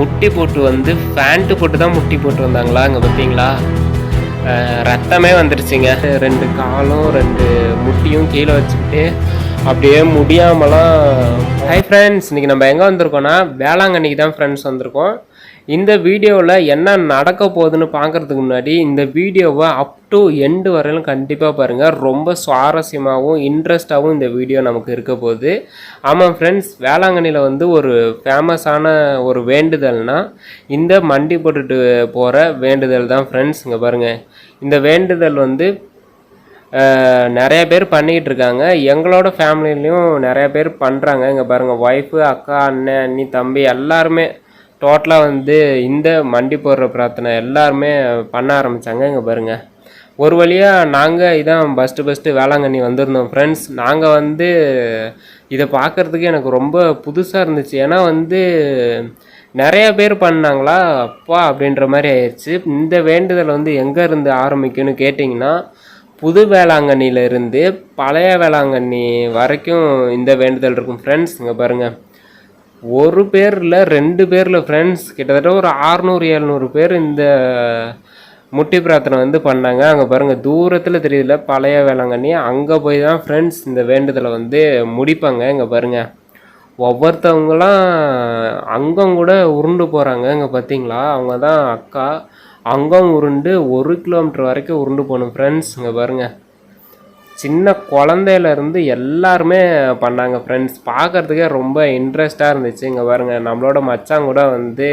முட்டி போட்டு வந்து ஃபேண்ட்டு போட்டு தான் முட்டி போட்டு வந்தாங்களா? அங்கே பார்த்தீங்களா ரத்தமே வந்துருச்சுங்க. ரெண்டு காலும் ரெண்டு முட்டியும் கீழே வச்சுக்கிட்டு அப்படியே முடியாமலாம். ஹை ஃப்ரெண்ட்ஸ் இன்றைக்கி நம்ம எங்கே வந்திருக்கோம்னா வேளாங்கண்ணிக்கு தான் ஃப்ரெண்ட்ஸ் வந்திருக்கோம். இந்த வீடியோவில் என்ன நடக்க போகுதுன்னு பார்க்குறதுக்கு முன்னாடி இந்த வீடியோவை அப் டு எண்டு வரையிலும் கண்டிப்பாக பாருங்கள் ரொம்ப சுவாரஸ்யமாகவும் இன்ட்ரெஸ்டாகவும் இந்த வீடியோ நமக்கு இருக்க போகுது. ஆமாம் ஃப்ரெண்ட்ஸ் வேளாங்கண்ணியில் வந்து ஒரு ஃபேமஸான ஒரு வேண்டுதல்னால் இந்த மண்டி போட்டுட்டு போகிற வேண்டுதல் தான் ஃப்ரெண்ட்ஸ் இங்கே பாருங்கள் இந்த வேண்டுதல் வந்து நிறைய பேர் பண்ணிக்கிட்டு இருக்காங்க. எங்களோட ஃபேமிலிலையும் நிறைய பேர் பண்ணுறாங்க இங்கே பாருங்கள் ஒய்ஃபு அக்கா அண்ணன் அண்ணி தம்பி எல்லாருமே டோட்டலாக வந்து இந்த மண்டி போடுற பிரார்த்தனை எல்லாருமே பண்ண ஆரம்பித்தாங்க இங்கே பாருங்கள் ஒரு வழியாக நாங்கள் இதான் ஃபஸ்ட்டு ஃபஸ்ட்டு வேளாங்கண்ணி வந்திருந்தோம் ஃப்ரெண்ட்ஸ் நாங்கள் வந்து இதை பார்க்குறதுக்கு எனக்கு ரொம்ப புதுசாக இருந்துச்சு. ஏன்னா வந்து நிறைய பேர் பண்ணாங்களா? அப்பா அப்படின்ற மாதிரி ஆயிடுச்சு. இந்த வேண்டுதல் வந்து எங்கே இருந்து ஆரம்பிக்கும்னு கேட்டிங்கன்னா புது வேளாங்கண்ணியிலேருந்து பழைய வேளாங்கண்ணி வரைக்கும் இந்த வேண்டுதல் இருக்கும் ஃப்ரெண்ட்ஸ் இங்கே பாருங்கள் ஒரு பேரில் ரெண்டு பேரில் ஃப்ரெண்ட்ஸ் கிட்டத்தட்ட ஒரு ஆறுநூறு எழுநூறு பேர் இந்த முட்டி பிரார்த்தனை வந்து பண்ணாங்க. அங்கே பாருங்கள் தூரத்தில் தெரியல பழைய வேளாங்கண்ணி. அங்கே போய் தான் ஃப்ரெண்ட்ஸ் இந்த வேண்டுதலை வந்து முடிப்பாங்க. இங்கே பாருங்கள் ஒவ்வொருத்தவங்களாம் அங்கம் கூட உருண்டு போகிறாங்க இங்கே பார்த்தீங்களா அவங்க தான் அக்கா. அங்கம் உருண்டு ஒரு கிலோமீட்டர் வரைக்கும் உருண்டு போகணும் ஃப்ரெண்ட்ஸ் இங்கே பாருங்கள் சின்ன குழந்தையில இருந்து எல்லாருமே பண்ணாங்க ஃப்ரெண்ட்ஸ் பார்க்கறதுக்கே ரொம்ப இன்ட்ரெஸ்டாக இருந்துச்சு. இங்கே பாருங்க நம்மளோட மச்சான் கூட வந்து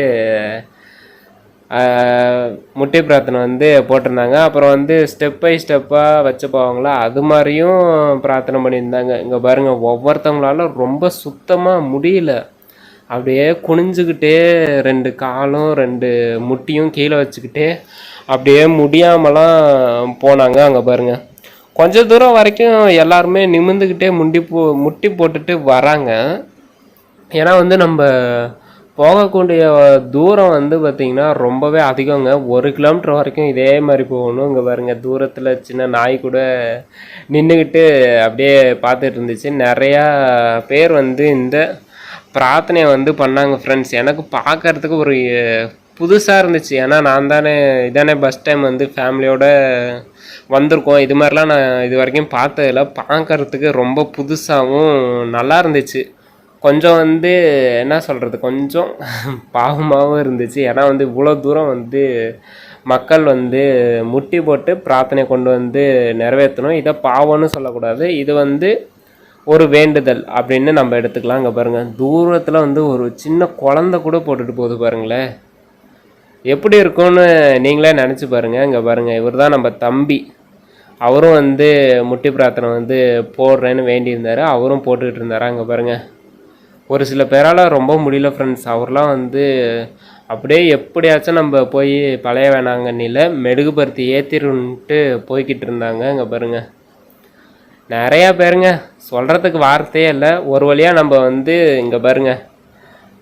முட்டி பிரார்த்தனை வந்து போட்டிருந்தாங்க. அப்புறம் வந்து ஸ்டெப் பை ஸ்டெப்பாக வச்சு போவாங்களா அது மாதிரியும் பிரார்த்தனை பண்ணியிருந்தாங்க. இங்கே பாருங்க ஒவ்வொருத்தவங்களால ரொம்ப சுத்தமாக முடியல. அப்படியே குனிஞ்சுக்கிட்டே ரெண்டு காலும் ரெண்டு முட்டியும் கீழே வச்சுக்கிட்டே அப்படியே முடியாமலாம் போனாங்க. அங்கே பாருங்கள் கொஞ்ச தூரம் வரைக்கும் எல்லாருமே நிமிர்ந்துக்கிட்டே முண்டி போ முட்டி போட்டுட்டு வராங்க. ஏன்னா வந்து நம்ம போகக்கூடிய தூரம் வந்து பார்த்திங்கன்னா ரொம்பவே அதிகங்க. ஒரு கிலோமீட்டர் வரைக்கும் இதே மாதிரி போகணும். இங்கே பாருங்க தூரத்தில் சின்ன நாய் கூட நின்றுக்கிட்டு அப்படியே பார்த்துட்டு இருந்துச்சு. நிறையா பேர் வந்து இந்த பிரார்த்தனையை வந்து பண்ணாங்க ஃப்ரெண்ட்ஸ் எனக்கு பார்க்கறதுக்கு ஒரு புதுசாக இருந்துச்சு. ஏன்னா நான் தானே இதானே ஃபஸ்ட் டைம் வந்து ஃபேமிலியோட வந்திருக்கோம். இது மாதிரிலாம் நான் இது வரைக்கும் பார்த்ததில்ல. பார்க்கறதுக்கு ரொம்ப புதுசாகவும் நல்லா இருந்துச்சு. கொஞ்சம் வந்து என்ன சொல்கிறது கொஞ்சம் பாவமாகவும் இருந்துச்சு. ஏன்னா வந்து இவ்வளோ தூரம் வந்து மக்கள் வந்து முட்டி போட்டு பிரார்த்தனை கொண்டு வந்து நிறைவேற்றணும். இதை பாவம்னு சொல்லக்கூடாது. இது வந்து ஒரு வேண்டுதல் அப்படின்னு நம்ம எடுத்துக்கலாம் அங்கே பாருங்கள் தூரத்தில் வந்து ஒரு சின்ன குழந்த கூட போட்டுட்டு போகுது பாருங்களேன். எப்படி இருக்கும்னு நீங்களே நினச்சி பாருங்கள் இங்கே பாருங்கள் இவர் தான் நம்ம தம்பி. அவரும் வந்து முட்டி பிரார்த்தனை வந்து போடுறேன்னு வேண்டியிருந்தார். அவரும் போட்டுக்கிட்டு இருந்தார்? அங்கே பாருங்கள் ஒரு சில பேரால் ரொம்ப முடியல ஃப்ரெண்ட்ஸ் அவர்லாம் வந்து அப்படியே எப்படியாச்சும் நம்ம போய் பழைய வேணாங்கண்ணியில் மெழுகுபருத்தி ஏற்றிருன்ட்டு போய்கிட்டு இருந்தாங்க. இங்கே பாருங்கள் நிறையா பேருங்க. சொல்கிறதுக்கு வார்த்தையே இல்லை. ஒரு வழியாக நம்ம வந்து இங்கே பாருங்க.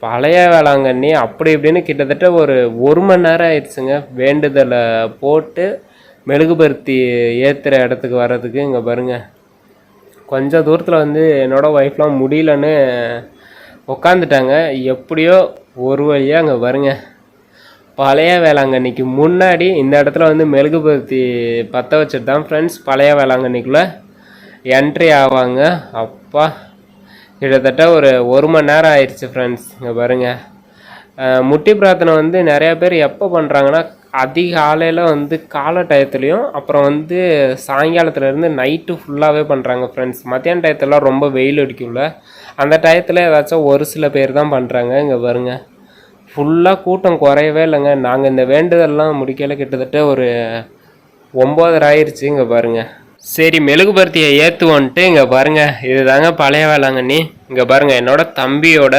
பழைய வேளாங்கண்ணி அப்படி இப்படின்னு கிட்டத்தட்ட ஒரு ஒரு மணி நேரம் ஆயிடுச்சுங்க. வேண்டுதலை போட்டு மெழுகுபருத்தி ஏற்றுற இடத்துக்கு வர்றதுக்கு இங்கே பாருங்கள் கொஞ்சம் தூரத்தில் வந்து என்னோட ஒய்ஃப்லாம் முடியலன்னு உக்காந்துட்டாங்க. எப்படியோ ஒரு வழியாக அங்கே வருங்க பழைய வேளாங்கண்ணிக்கு முன்னாடி இந்த இடத்துல வந்து மெழுகுபருத்தி பற்ற வச்சுட்டு தான் ஃப்ரெண்ட்ஸ் பழைய வேளாங்கண்ணிக்குள்ளே என்ட்ரி ஆவாங்க. அப்பா கிட்டத்தட்ட ஒரு ஒரு மணி நேரம் ஆயிடுச்சு ஃப்ரெண்ட்ஸ் இங்கே பாருங்கள் முட்டி பிரார்த்தனை வந்து நிறையா பேர் எப்போ பண்ணுறாங்கன்னா அதிகாலையில் வந்து காலை டயத்துலேயும் அப்புறம் வந்து சாயங்காலத்துலேருந்து நைட்டு ஃபுல்லாகவே பண்ணுறாங்க ஃப்ரெண்ட்ஸ் மத்தியான டயத்துலலாம் ரொம்ப வெயில் அடிக்கும்ல. அந்த டயத்தில் ஏதாச்சும் ஒரு சில பேர் தான் பண்ணுறாங்க இங்கே பாருங்க. ஃபுல்லாக கூட்டம் குறையவே இல்லைங்க. நாங்கள் இந்த வேண்டுதல்லாம் முடிக்கல கிட்டத்தட்ட ஒரு ஒம்பதரை ஆயிடுச்சு இங்கே பாருங்க. சரி மெழுகுபருத்தியை ஏற்றுவோன்ட்டு இங்கே பாருங்க. இதுதாங்க பழைய வேளாங்கண்ணி. இங்கே பாருங்கள் என்னோட தம்பியோட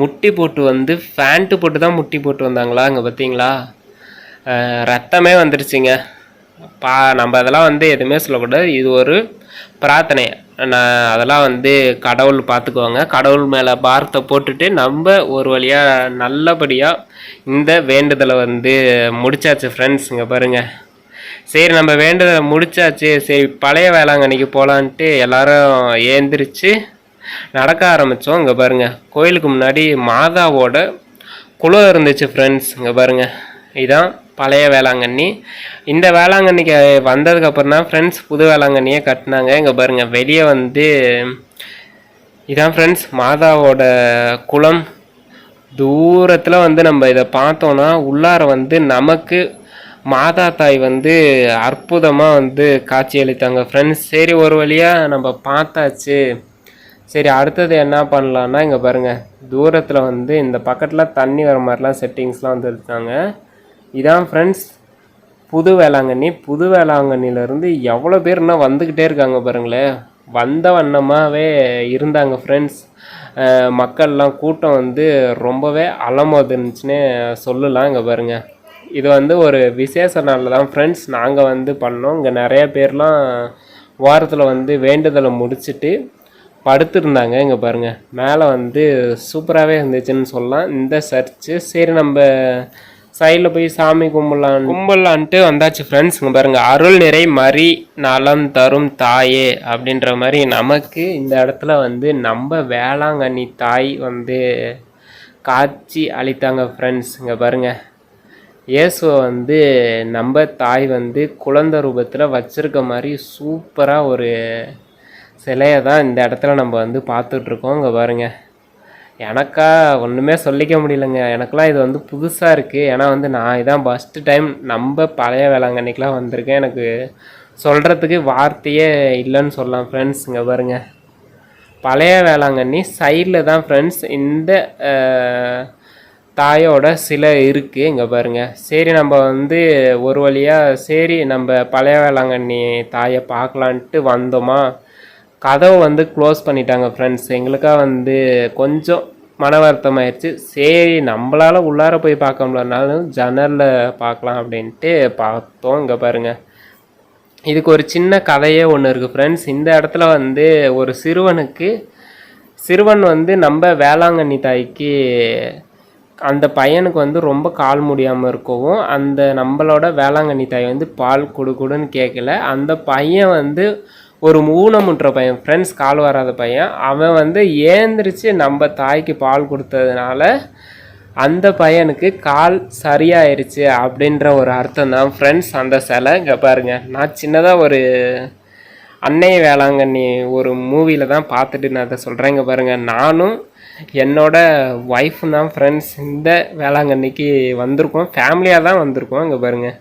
முட்டி போட்டு வந்து ஃபேண்ட்டு போட்டு தான் முட்டி போட்டு வந்தாங்களா இங்கே பார்த்தீங்களா ரத்தமே வந்துருச்சுங்க. பா நம்ம அதெல்லாம் வந்து எதுவுமே சொல்லக்கூடாது. இது ஒரு பிரார்த்தனை. நான் அதெல்லாம் வந்து கடவுள் பார்த்துக்குவாங்க கடவுள் மேலே பாரத்தை போட்டுட்டு நம்ம ஒரு வழியாக நல்லபடியாக இந்த வேண்டுதலை வந்து முடிச்சாச்சு ஃப்ரெண்ட்ஸ் இங்கே பாருங்கள் சரி நம்ம வேண்டுதலை முடிச்சாச்சு. சரி பழைய வேளாங்கண்ணிக்கு போகலான்ட்டு எல்லோரும் ஏந்திரிச்சு நடக்க ஆரம்பித்தோம் இங்கே பாருங்கள் கோயிலுக்கு முன்னாடி மாதாவோட குளம் இருந்துச்சு ஃப்ரெண்ட்ஸ் இங்கே பாருங்கள் இதுதான் பழைய வேளாங்கண்ணி. இந்த வேளாங்கண்ணிக்கு வந்ததுக்கப்புறம் தான் ஃப்ரெண்ட்ஸ் புது வேளாங்கண்ணியே கட்டினாங்க. இங்கே பாருங்கள் வெளியே வந்து இதான் ஃப்ரெண்ட்ஸ் மாதாவோட குளம். தூரத்தில் வந்து நம்ம இதை பார்த்தோன்னா உள்ளார வந்து நமக்கு மாதா தாய் வந்து அற்புதமாக வந்து காட்சியளித்தாங்க ஃப்ரெண்ட்ஸ் சரி ஒரு வழியாக நம்ம பார்த்தாச்சு. சரி அடுத்தது என்ன பண்ணலான்னா இங்கே பாருங்கள் தூரத்தில் வந்து இந்த பக்கத்தில் தண்ணி வர மாதிரிலாம் செட்டிங்ஸ்லாம் வந்துருக்காங்க இதான் ஃப்ரெண்ட்ஸ் புது வேளாங்கண்ணி. புது வேளாங்கண்ணிலேருந்து எவ்வளோ பேர் இன்னும் வந்துக்கிட்டே இருக்காங்க பாருங்களேன் வந்த வண்ணமாகவே இருந்தாங்க ஃப்ரெண்ட்ஸ் மக்கள்லாம் கூட்டம் வந்து ரொம்பவே அலமோதுன்னுச்சுன்னே சொல்லலாம் இங்கே பாருங்கள் இது வந்து ஒரு விசேஷ நாளில் தான் ஃப்ரெண்ட்ஸ் நாங்கள் வந்து பண்ணோம். இங்கே நிறைய பேர்லாம் வாரத்தில் வந்து வேண்டுதலை முடிச்சுட்டு படுத்துருந்தாங்க. இங்கே பாருங்கள் மேலே வந்து சூப்பராகவே இருந்துச்சுன்னு சொல்லலாம். இந்த சர்ச்சு சரி நம்ம சைடில் போய் சாமி கும்பிடலாம். கும்பிடலான்ட்டு வந்தாச்சு ஃப்ரெண்ட்ஸ் இங்கே பாருங்கள் அருள் நிறை மறி நலம் தரும் தாயே அப்படின்ற மாதிரி நமக்கு இந்த இடத்துல வந்து நம்ம வேளாங்கண்ணி தாய் வந்து காட்சி அளித்தாங்க ஃப்ரெண்ட்ஸ் இங்கே பாருங்கள் இயேசுவை வந்து நம்ம தாய் வந்து குழந்தை ரூபத்தில் வச்சுருக்க மாதிரி சூப்பராக ஒரு சிலையை தான் இந்த இடத்துல நம்ம வந்து பார்த்துட்ருக்கோம். இங்கே பாருங்கள் எனக்கா ஒன்றுமே சொல்லிக்க முடியலங்க. எனக்கெலாம் இது வந்து புதுசாக இருக்குது ஏன்னா வந்து நான் இதான் ஃபஸ்ட்டு டைம் நம்ம பழைய வேளாங்கண்ணிக்கெலாம் வந்திருக்கேன். எனக்கு சொல்கிறதுக்கு வார்த்தையே இல்லைன்னு சொல்லலாம் ஃப்ரெண்ட்ஸ் இங்கே பாருங்கள் பழைய வேளாங்கண்ணி சைடில் தான் ஃப்ரெண்ட்ஸ் இந்த தாயோட சிலை இருக்குது இங்கே பாருங்கள் சரி நம்ம வந்து ஒரு வழியாக சரி நம்ம பழைய வேளாங்கண்ணி தாயை பார்க்கலான்ட்டு வந்தோமா? கதவை வந்து க்ளோஸ் பண்ணிட்டாங்க ஃப்ரெண்ட்ஸ் எங்களுக்காக வந்து கொஞ்சம் மன வருத்தம் ஆயிடுச்சு சரி நம்மளால் உள்ளார போய் பார்க்க முடியலனாலும் ஜன்னலில் பார்க்கலாம் அப்படின்ட்டு பார்த்தோம் இங்கே பாருங்கள் இதுக்கு ஒரு சின்ன கதையே ஒன்று இருக்குது ஃப்ரெண்ட்ஸ் இந்த இடத்துல வந்து ஒரு சிறுவனுக்கு சிறுவன் வந்து நம்ம வேளாங்கண்ணி தாய்க்கு அந்த பையனுக்கு வந்து ரொம்ப கால் முடியாமல் இருக்கவும் அந்த நம்மளோட வேளாங்கண்ணி தாய் வந்து பால் கொடு கொடுன்னு கேட்கல அந்த பையன் வந்து ஒரு ஊனமுற்ற பையன் ஃப்ரெண்ட்ஸ் கால் வராத பையன் அவன் வந்து ஏந்திரிச்சு நம்ம தாய்க்கு பால் கொடுத்ததுனால அந்த பையனுக்கு கால் சரியாயிருச்சு அப்படின்ற ஒரு அர்த்தம் தான் ஃப்ரெண்ட்ஸ் அந்த சிலை. இங்கே பாருங்க நான் சின்னதாக ஒரு அன்னை வேளாங்கண்ணி ஒரு மூவியில் தான் பார்த்துட்டு நான் அதை சொல்கிறேன் இங்கே பாருங்கள் நானும் என்னோட ஒய்ஃபும் தான் ஃப்ரெண்ட்ஸ் இந்த வேளாங்கண்ணிக்கு வந்திருக்கோம். ஃபேமிலியாக தான் வந்திருக்கோம். இங்கே பாருங்கள்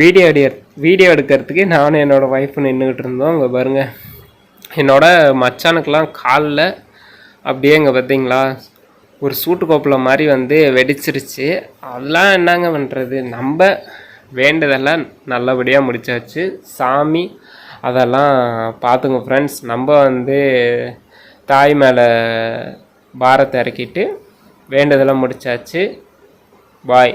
வீடியோ எடு வீடியோ எடுக்கிறதுக்கு நானும் என்னோடய ஒய்ஃப் நின்றுக்கிட்டு இருந்தோம். அங்கே பாருங்கள் என்னோடய மச்சானுக்கெலாம் காலில் அப்படியே இங்கே பார்த்தீங்களா ஒரு சூட்டு கோப்பில் மாதிரி வந்து வெடிச்சிருச்சு. அதெல்லாம் என்னங்க பண்ணுறது நம்ம வேண்டதெல்லாம் நல்லபடியாக முடிச்சாச்சு. சாமி அதெல்லாம் பார்த்துங்க ஃப்ரெண்ட்ஸ் நம்ம வந்து தாய் மேலே பாரத்தை இறக்கிட்டு வேண்டதெல்லாம் முடிச்சாச்சு. பாய்